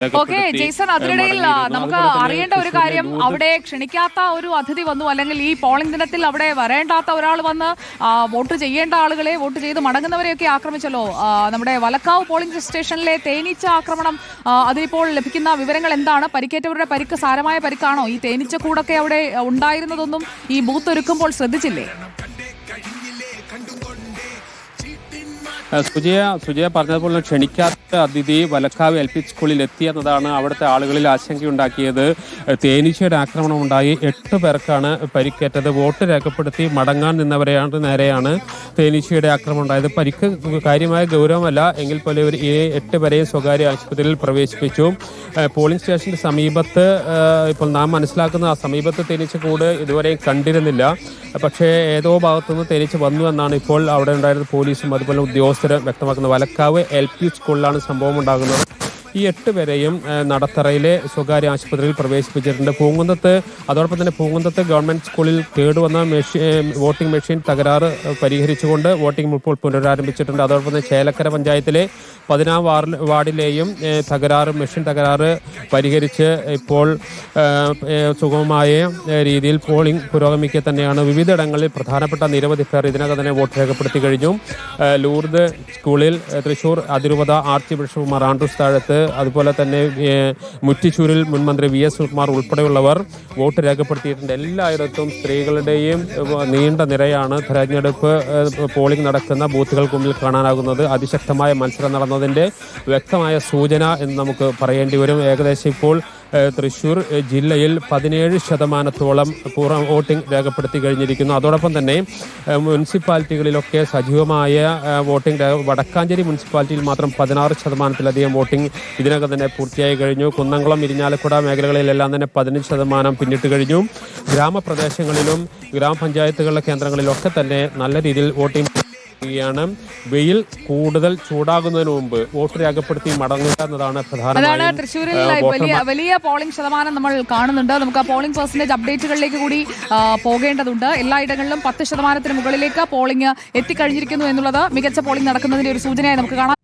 Okay Jason അതിനിടയിൽ നമുക്ക് അറിയേണ്ട ഒരു കാര്യം അവിടെ ക്ഷണിക്കാത്ത ഒരു അതിഥി വന്നു അല്ലെങ്കിൽ ഈ പോളിംഗ് ദിനത്തിൽ അവിടെ വരേണ്ടാത്ത ഒരാൾ വന്ന് ആ, വോട്ട് ചെയ്യേണ്ട ആളുകളെ വോട്ട് ചെയ്ത് മടങ്ങുന്നവരെയൊക്കെ ആക്രമിച്ചല്ലോ. ആ, നമ്മുടെ വലക്കാവ് പോളിംഗ് സ്റ്റേഷനിലെ തേനീച്ച ആക്രമണം ആ, അതിനിപ്പോൾ ലഭിക്കുന്ന വിവരങ്ങൾ എന്താണ്? പരിക്കേറ്റവരുടെ പരിക്ക് സാരമായ പരിക്കാണോ? ഈ തേനീച്ച കൂടൊക്കെ അവിടെ ഉണ്ടായിരുന്നതൊന്നും ഈ ബൂത്ത് ഒരുക്കുമ്പോൾ ശ്രദ്ധിച്ചില്ലേ? സുജയ സുജയ പറഞ്ഞതുപോലെ ക്ഷണിക്കാത്ത അതിഥി വലക്കാവ് എൽ പി സ്കൂളിൽ എത്തിയെന്നതാണ് അവിടുത്തെ ആളുകളിൽ ആശങ്കയുണ്ടാക്കിയത്. തേനീച്ചയുടെ ആക്രമണം ഉണ്ടായി എട്ട് പേർക്കാണ് പരിക്കേറ്റത്. വോട്ട് രേഖപ്പെടുത്തി മടങ്ങാൻ നിന്നവരെയാണ് നേരെയാണ് തേനീച്ചയുടെ ആക്രമണം ഉണ്ടായത്. പരിക്ക് കാര്യമായ ഗൗരവമല്ല. എങ്കിൽ പോലും ഇവർ എട്ട് പേരെയും സ്വകാര്യ ആശുപത്രിയിൽ പ്രവേശിപ്പിച്ചു. പോളിംഗ് സ്റ്റേഷന്റെ സമീപത്ത് ഇപ്പോൾ നാം മനസ്സിലാക്കുന്ന ആ സമീപത്ത് തേനീച്ച കൂട് ഇതുവരെയും കണ്ടിരുന്നില്ല. പക്ഷേ ഏതോ ഭാഗത്തുനിന്ന് തേനീച്ച വന്നു എന്നാണ് ഇപ്പോൾ അവിടെ ഉണ്ടായിരുന്ന പോലീസും അതുപോലെ ഉദ്യോഗസ്ഥരും വ്യക്തമാക്കുന്നത്. വലക്കാവ് എൽ പി സ്കൂളിലാണ് സംഭവം ഉണ്ടാകുന്നത് ഈ എട്ട് പേരെയും നടത്തറയിലെ സ്വകാര്യ ആശുപത്രിയിൽ പ്രവേശിപ്പിച്ചിട്ടുണ്ട്. പൂങ്കുന്നത്ത് അതോടൊപ്പം തന്നെ പൂങ്കുന്നത്ത് ഗവൺമെന്റ് സ്കൂളിൽ കേടുവന്ന മെഷീൻ വോട്ടിംഗ് മെഷീൻ തകരാറ് പരിഹരിച്ചുകൊണ്ട് വോട്ടിംഗ് ഇപ്പോൾ പുനരാരംഭിച്ചിട്ടുണ്ട്. അതോടൊപ്പം തന്നെ ചേലക്കര പഞ്ചായത്തിലെ പതിനാം വാർഡ് വാർഡിലെയും തകരാറ് മെഷീൻ തകരാറ് പരിഹരിച്ച് ഇപ്പോൾ സുഗമമായ രീതിയിൽ പോളിംഗ് പുരോഗമിക്കുക തന്നെയാണ്. വിവിധയിടങ്ങളിൽ പ്രധാനപ്പെട്ട നിരവധി പേർ ഇതിനകം തന്നെ വോട്ട് രേഖപ്പെടുത്തി കഴിഞ്ഞു. ലൂർദ് സ്കൂളിൽ തൃശൂർ അതിരൂപത ആർച്ച് ബിഷപ്പ് മറാണ്ടൂസ് താഴത്ത് അതുപോലെ തന്നെ മുറ്റിച്ചൂരിൽ മുൻ മന്ത്രി വി എസ് സുകുമാർ ഉൾപ്പെടെയുള്ളവർ വോട്ട് രേഖപ്പെടുത്തിയിട്ടുണ്ട്. എല്ലായിടത്തും സ്ത്രീകളുടെയും നീണ്ട നിരയാണ് തെരഞ്ഞെടുപ്പ് പോളിംഗ് നടക്കുന്ന ബൂത്തുകൾക്ക് മുമ്പിൽ കാണാനാകുന്നത്. അതിശക്തമായ മത്സരം നടന്നതിന്റെ വ്യക്തമായ സൂചന എന്ന് നമുക്ക് പറയേണ്ടി വരും. ഏകദേശം ഇപ്പോൾ തൃശൂർ ജില്ലയിൽ പതിനേഴ് ശതമാനത്തോളം പൂർണ വോട്ടിംഗ് രേഖപ്പെടുത്തി കഴിഞ്ഞിരിക്കുന്നു. അതോടൊപ്പം തന്നെ മുനിസിപ്പാലിറ്റികളിലൊക്കെ സജീവമായ വോട്ടിംഗ് വടക്കാഞ്ചേരി മുനിസിപ്പാലിറ്റിയിൽ മാത്രം പതിനാറ് ശതമാനത്തിലധികം വോട്ടിംഗ് ഇതിനകം തന്നെ പൂർത്തിയായി കഴിഞ്ഞു. കുന്നംകുളം ഇരിഞ്ഞാലക്കുട മേഖലകളിലെല്ലാം തന്നെ പതിനഞ്ച് ശതമാനം പിന്നിട്ട് കഴിഞ്ഞു. ഗ്രാമപ്രദേശങ്ങളിലും ഗ്രാമപഞ്ചായത്തുകളുടെ കേന്ദ്രങ്ങളിലൊക്കെ തന്നെ നല്ല രീതിയിൽ വോട്ടിംഗ് ാണ് വെയിൽ കൂടുതൽ ചൂടാകുന്നതിന് മുമ്പ് വോട്ട് രേഖപ്പെടുത്തി മടങ്ങുക എന്നതാണ് അതാണ് തൃശ്ശൂരിൽ വലിയ വലിയ പോളിംഗ് ശതമാനം നമ്മൾ കാണുന്നുണ്ട്. നമുക്ക് ആ പോളിംഗ് പെർസെന്റേജ് അപ്ഡേറ്റുകളിലേക്ക് കൂടി പോകേണ്ടതുണ്ട്. എല്ലായിടങ്ങളിലും പത്ത് ശതമാനത്തിന് മുകളിലേക്ക് പോളിംഗ് എത്തിക്കഴിഞ്ഞിരിക്കുന്നു എന്നുള്ളത് മികച്ച പോളിംഗ് നടക്കുന്നതിന്റെ ഒരു സൂചനയായി നമുക്ക് കാണാം.